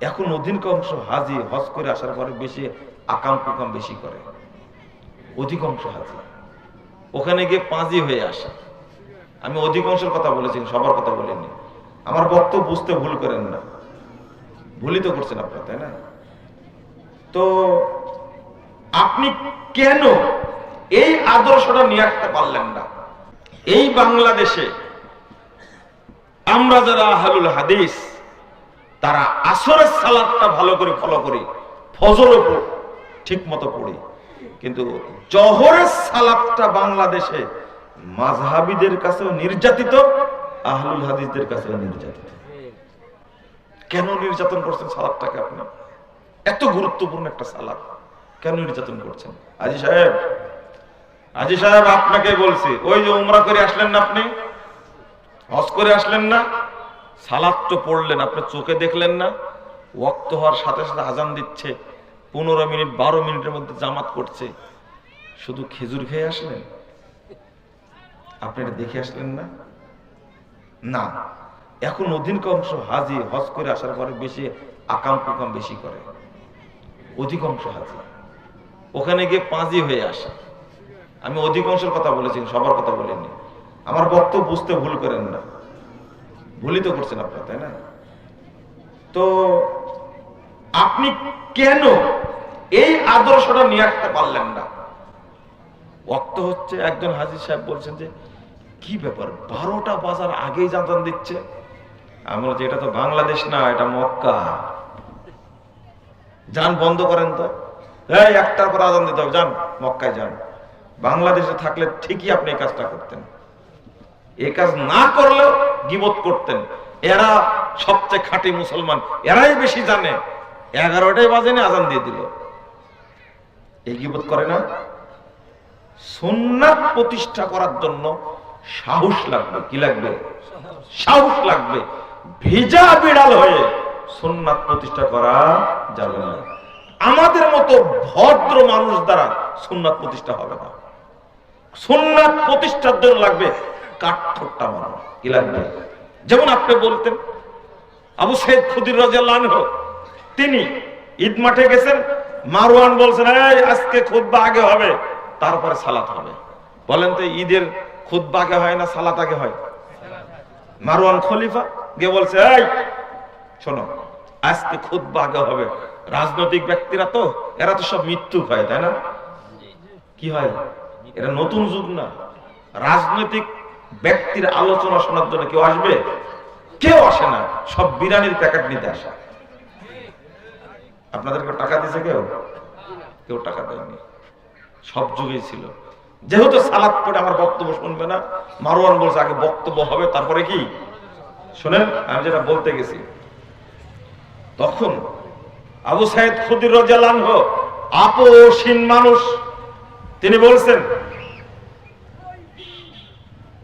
এখন অধিকাংশ হাজি, হজ করে আসার পরে বেশি আকাম কুকাম বেশি করে। অধিকাংশ হাজি। ওখানে গিয়ে পাঁজি হয়ে আসে। আমি অধিকাংশের কথা বলেছি, সবার কথা বলিনি। আমার বক্তব্য বুঝতে ভুল করেন না। ভুলই তো করছেন আপনারা, তাই না? তো আপনি কেন এই আদর্শটা নিয়ে আসতে পারলেন না? এই বাংলাদেশে আমরা যারা আহলুল হাদিস তারা আসরের সালাদটা ভালো করে ফলো করি ফজরও ঠিক মতো পড়ি। কিন্তু জহরের সালাদটা বাংলাদেশে মাঝহাবিদের কাছেও নির্যাতিত, আহলুল হাদিসদের কাছেও নির্যাতিত। কেন নির্যাতন করছেন সালাদটাকে আপনি? এত গুরুত্বপূর্ণ একটা সালাদ, কেন নির্যাতন করছেন? আজি সাহেব আজি সাহেব আপনাকে বলছি, ওই যে উমরা করে আসলেন না আপনি? হজ করে আসলেন না? সালাদ তো পড়লেন, আপনি চোখে দেখলেন না? ওয়াক্ত হওয়ার সাথে সাথে আজান দিচ্ছে, পনেরো মিনিট, বারো মিনিটের মধ্যে জামাত করছে। শুধু খেজুর খেয়ে আসলেন? আপনি এটা দেখে আসলেন না? না। এখন অধিকাংশ হাজি, হজ করে আসার পরে বেশি আকাম কুকাম বেশি করে। অধিকাংশ হাজি। ওখানে গিয়ে পাঁজি হয়ে আসে। আমি অধিকাংশের কথা বলেছি, সবার কথা বলিনি। আমার বক্তব্য বুঝতে ভুল করেন না। ভুলই তো করছেন আপনারা, তাই না? তো আপনি কেন এই আদর্শটা নিয়ে আসতে পারলেন না? ওক্ত হচ্ছে, একজন হাজির সাহেব বলছেন যে, কি ব্যাপার, বারোটা বাজার আগেই জানতাম দিচ্ছে? আমি যে এটা তো বাংলাদেশ না, এটা মক্কা। যান, বন্ধ করেন তো। এই, একটার পর আজান দিতে হবে, যান, মক্কায় যান। বাংলাদেশে থাকলে ঠিকই আপনি এই কাজটা করতেন। এই কাজ না করলেও গিবত করতেন। এরা সবচেয়ে খাঁটি মুসলমান। এরাই বেশি জানে। এগারোটাই বাজেনি আজান দিয়ে দিল। এই গিবত করে না? সুন্নাত প্রতিষ্ঠা করার জন্য সাহস লাগবে। কি লাগবে? সাহস লাগবে। ভেজা বিড়াল হয়ে সুন্নাত প্রতিষ্ঠা করা যাবে না। আমাদের মতো ভদ্র মানুষ দ্বারা সুন্নাত প্রতিষ্ঠা হবে না। সুন্নাত প্রতিষ্ঠার জন্য লাগবে কাঠঠোট্টা মানুষ কি লাগবে? যেমন আপনি বলতেন আবু সৈয়দ খুদির আনহু, তিনি ঈদ মাঠে গেছেন মারওয়ান বলছেন এই আজকে খুতবা আগে হবে তারপরে সালাত হবে। বলেন তো ঈদের খুতবা আগে হয় না সালাত আগে হয়? মারওয়ান খলিফা গিয়ে বলছে এই শোনো আজকে খুতবা আগে হবে। রাজনৈতিক ব্যক্তিরা তো এরা তো সব মৃত্যু হয় তাই না? কি হয়? এটা নতুন যুগ না। রাজনৈতিক ব্যক্তির আলোচনা শোনার জন্য কেউ আসবে? কেউ আসে না। সব বিরিয়ানির প্যাকেট নিতে আসে। আপনাদেরকে টাকা দিয়েছে কেউ? কেউ টাকা দেয়নি। সব যুগেই ছিল। যেহেতু সালাদ পড়ে আমার বক্তব্য শুনবে না মারোয়ান বলছে আগে বক্তব্য হবে, তারপরে কি? শোনেন, আমি যেটা বলতে গেছি। তখন আবু সাইদ খুদির রাজিয়াল্লাহু আনহু আপোষহীন মানুষ, তিনি বলছেন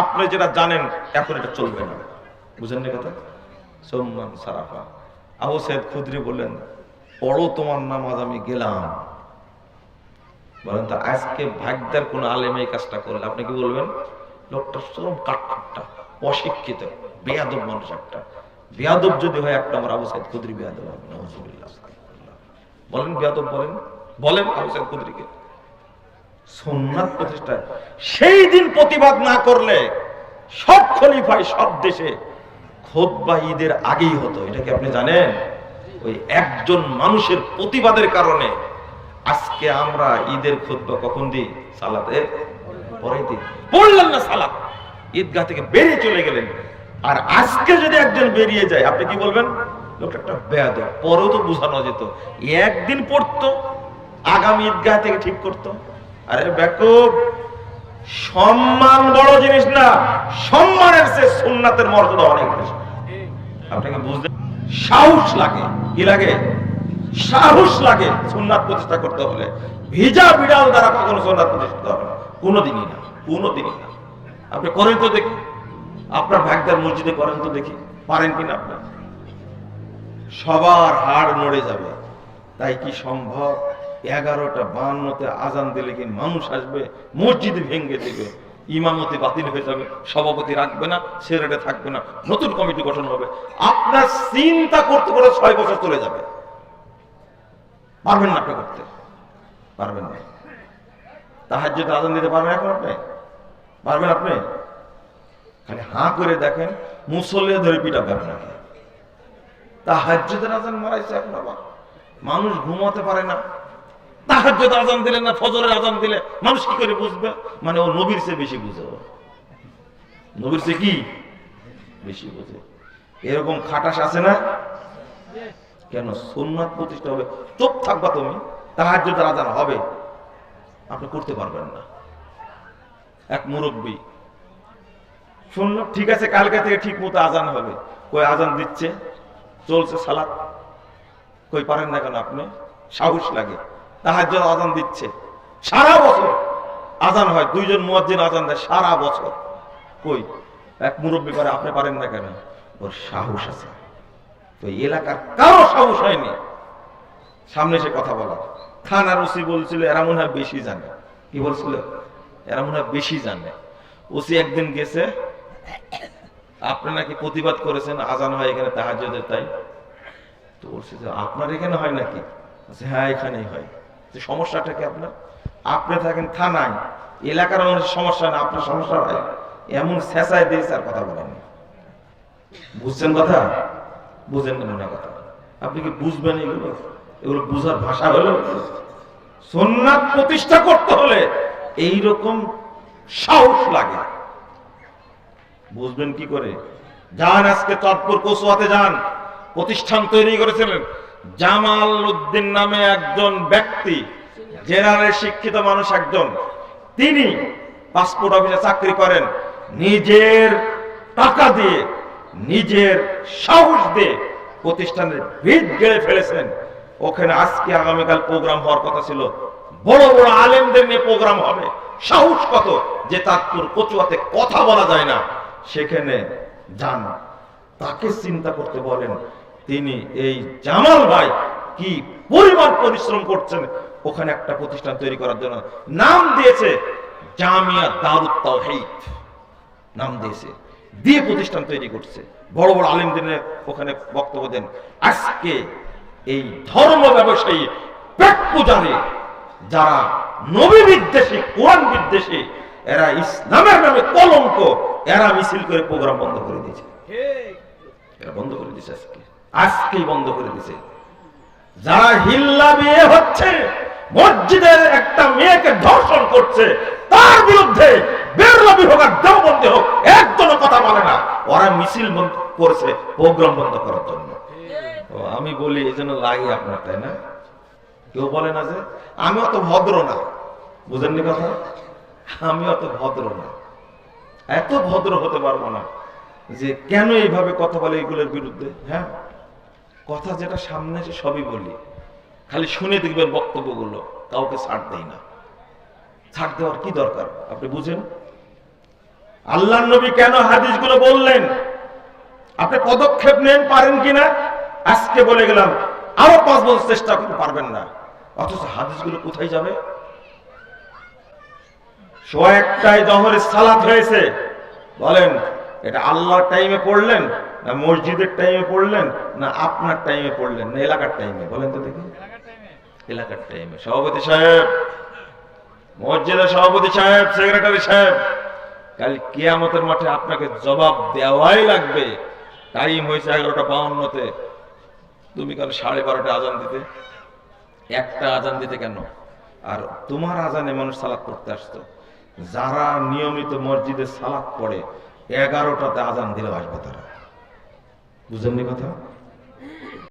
আপনি যেটা জানেন, এখন এটা চলবে না। বুঝেন না কথা? সোম্মান সারাফা। আবু সাহেব খুদ্রি বললেন, পড়ো তোমার নামাজ, আমি গেলাম। বলেন, তো আজকে ভাগ্যের কোন আলেম এই কাজটা করলে? আপনি কি বলবেন? লোকটা চরম কাঠখোট্টা, অশিক্ষিত, বেয়াদব মানুষ একটা। বেয়াদব যদি হয় একটা আমার আবু সাহেব খুদ্রি বেয়াদব বলেন বেয়াদব বলেন? বলেন আবু সাহেব খুদ্রিকে। সোমনাথ প্রতিষ্ঠায় সেই দিন প্রতিবাদ না করলে সব খলিফায় সব দেশে খোদবা ঈদের আগেই হতো। এটা কি আপনি জানেন? ওই একজন মানুষের প্রতিবাদের কারণে আজকে আমরা ঈদের খোদবা কখন দিই? সালাতে পরে দিই পড়লেন না সালাত। ঈদগাহ থেকে বেরিয়ে চলে গেলেন। আর আজকে যদি একজন বেরিয়ে যায়, আপনি কি বলবেন? লোকটা একটা বেয়াদ পরেও তো বোঝানো যেত। একদিন পড়তো, আগামী ঈদগাহ থেকে ঠিক করতো। আরে বেকুব সম্মান বড় জিনিস না, সম্মানের সে সুন্নাতের মর্যাদা অনেক বেশি। আপনাকে বুঝতে সাহস লাগে, কি লাগে? সাহস লাগে সুন্নাত প্রতিষ্ঠা করতে হলে। ভিজা বিড়াল দ্বারা কখনো সুন্নাত প্রতিষ্ঠিত হবে না। কোনোদিনই না কোনোদিনই না। আপনি করেন তো দেখি। আপনার ভাগদার মসজিদে করেন তো দেখি। পারেন কিনা আপনার? সবার হাড় নড়ে যাবে। তাই কি সম্ভব? এগারোটা, বান্নতে আজান দিলে কি মানুষ আসবে? মসজিদে ভেঙে দেবে। ইমামতি বাতিল হয়ে যাবে, সভাপতি রাখবে না সেরেটে থাকবে না, নতুন কমিটি গঠন হবে। আপনার চিন্তা করতে করে ছয় বছর চলে যাবে। পারবেন না আপনি করতে। পারবেন না। তাহার যদি আজান দিতে পারবেন এখন আপনি? পারবেন আপনি? খালি হাঁ করে দেখেন মুসল্লিয়া ধরে পিটাবেন নাকি? তাহাজ্জুদের আজান মারাইছে এখন আবার। মানুষ ঘুমাতে পারে না। তাহাজ্জুদ আজান দিলে না, ফজরের আজান দিলে। মানুষ কি করে বুঝবে? মানে ও নবীর চেয়ে বেশি বুঝে নবীর চেয়ে কি বেশি বুঝে? এরকম খাটাস আছে না? কেন? সুন্নাত প্রতিষ্ঠা হবে। চুপ থাকবা তুমি। তাহাজ্জুদের আজান হবে। আপনি করতে পারবেন না। এক মুরব্বী শুনলো ঠিক আছে, কালকে থেকে ঠিক মতো আজান হবে। কই আজান দিচ্ছে? চলছে সালাদ কই পারেন না কেন আপনি? সাহস লাগে। তাহার জন্য আজান দিচ্ছে। সারা বছর আজান হয়, দুইজন মুয়াজ্জিন আজান দেয় সারা বছর। কই? এক মুরব্বী পারে আপনি পারেন না কেন? ওর সাহস আছে। তো এলাকার কারও সাহস হয়নি। সামনে এসে কথা বলা থানার ওসি বলছিল, এরা মনে হয় বেশি জানে। কি বলছিল? এরা মনে হয় বেশি জানে। ওসি একদিন গেছে, আপনি নাকি প্রতিবাদ করেছেন আজান হয় এখানে তাহাজ্জুদের, তাই? তো যে, আপনার এখানে হয় নাকি? হ্যাঁ এখানেই হয়। সমস্যাটা কি আপনার? আপনি থাকেন থানায়, এলাকার মানুষের সমস্যা না, আপনার সমস্যা হয়? এমন শেষায় দিয়েছে আর কথা বলেননি। বুঝছেন কথা? বুঝেন না মনে কথা। আপনি কি বুঝবেন এগুলো? এগুলো বুঝার ভাষা হলো সোননাথ প্রতিষ্ঠা করতে হলে এইরকম সাহস লাগে। বুঝবেন কি করে? যান আজকে চটপুর কচুয়াতে যান। প্রতিষ্ঠান তৈরি করেছিলেন। জামাল উদ্দিন নামে একজন ব্যক্তি, জেনারেল শিক্ষিত মানুষ একজন, তিনি পাসপোর্ট অফিসে চাকরি করেন। নিজের টাকা দিয়ে, নিজের সাহস দিয়ে প্রতিষ্ঠানের ভিত গেড়ে ফেলেছেন। ওখানে আজকে আগামীকাল প্রোগ্রাম হওয়ার কথা ছিল। বড় বড় আলেমদের নিয়ে প্রোগ্রাম হবে। সাহস কত যে তারপুর কচুয়াতে কথা বলা যায় না? সেখানে যান। তাকে চিন্তা করতে বলেন তিনি এই জামাল ভাই কি পরিমাণ পরিশ্রম করছেন ওখানে একটা প্রতিষ্ঠান তৈরি করার জন্য। নাম দিয়েছে জামিয়া দারুত তাওহীদ। নাম দিয়েছে। দিয়ে প্রতিষ্ঠান তৈরি করছে। বড় বড় আলেমদের ওখানে বক্তব্য দেন। আজকে এই ধর্ম ব্যবসায়ী পেট পূজারে যারা নবী বিদ্বেষী কোরআন বিদ্বেষী এরা ইসলামের নামে কলঙ্ক এরা মিছিল করে প্রোগ্রাম বন্ধ করে দিয়েছে। এরা বন্ধ করে দিয়েছে আজকে। আজকেই বন্ধ করে দিয়েছে যারা হিল্লা বিয়ে হচ্ছে, মসজিদের একটা মেয়েকে ধর্ষণ করছে, তার বিরুদ্ধে হোক হোক কথা বলে না। ওরা মিছিল বন্ধ আমি বলি, এই জন্য লাগে আপনার, তাই না? কেউ বলে না যে, আমি অত ভদ্র না। বুঝেননি কথা? আমি অত ভদ্র না। এত ভদ্র হতে পারব না যে, কেন এইভাবে কথা বলে এগুলোর বিরুদ্ধে হ্যাঁ? কথা যেটা সামনে এসে সবই বলি। খালি শুনে দেখবেন বক্তব্যগুলো, কাউকে ছাড় দেয় না। ছাড় দেওয়ার কি দরকার? আপনি বুঝেন? আল্লাহ নবী কেন হাদিসগুলো বললেন? আপনি পদক্ষেপ নেন, পারেন কিনা? আজকে বলে গেলাম, আরও পাঁচ বছর চেষ্টা করতে পারবেন না। অথচ হাদিসগুলো কোথায় যাবে? সোয়া একটাই জহরের সালাত হয়েছে। বলেন, এটা আল্লাহর টাইমে পড়লেন না মসজিদের টাইমে পড়লেন না আপনার টাইমে পড়লেন? না এলাকার টাইমে বলেন তো দেখি। এলাকার টাইমে সভাপতি সাহেব, মসজিদের সভাপতি সাহেব সেক্রেটারি সাহেব, কাল কিয়ামতের মাঠে আপনাকে জবাব দেওয়াই লাগবে। টাইম হয়েছে এগারোটা বাউন্নতে। তুমি কাল সাড়ে বারোটা আজান দিতে। একটা আজান দিতে কেন? আর তোমার আজানে মানুষ সালাদ পড়তে আসতো। যারা নিয়মিত মসজিদে সালাদ পড়ে, এগারোটাতে আজান দিলেও আসবে তারা। বুঝেননি কথা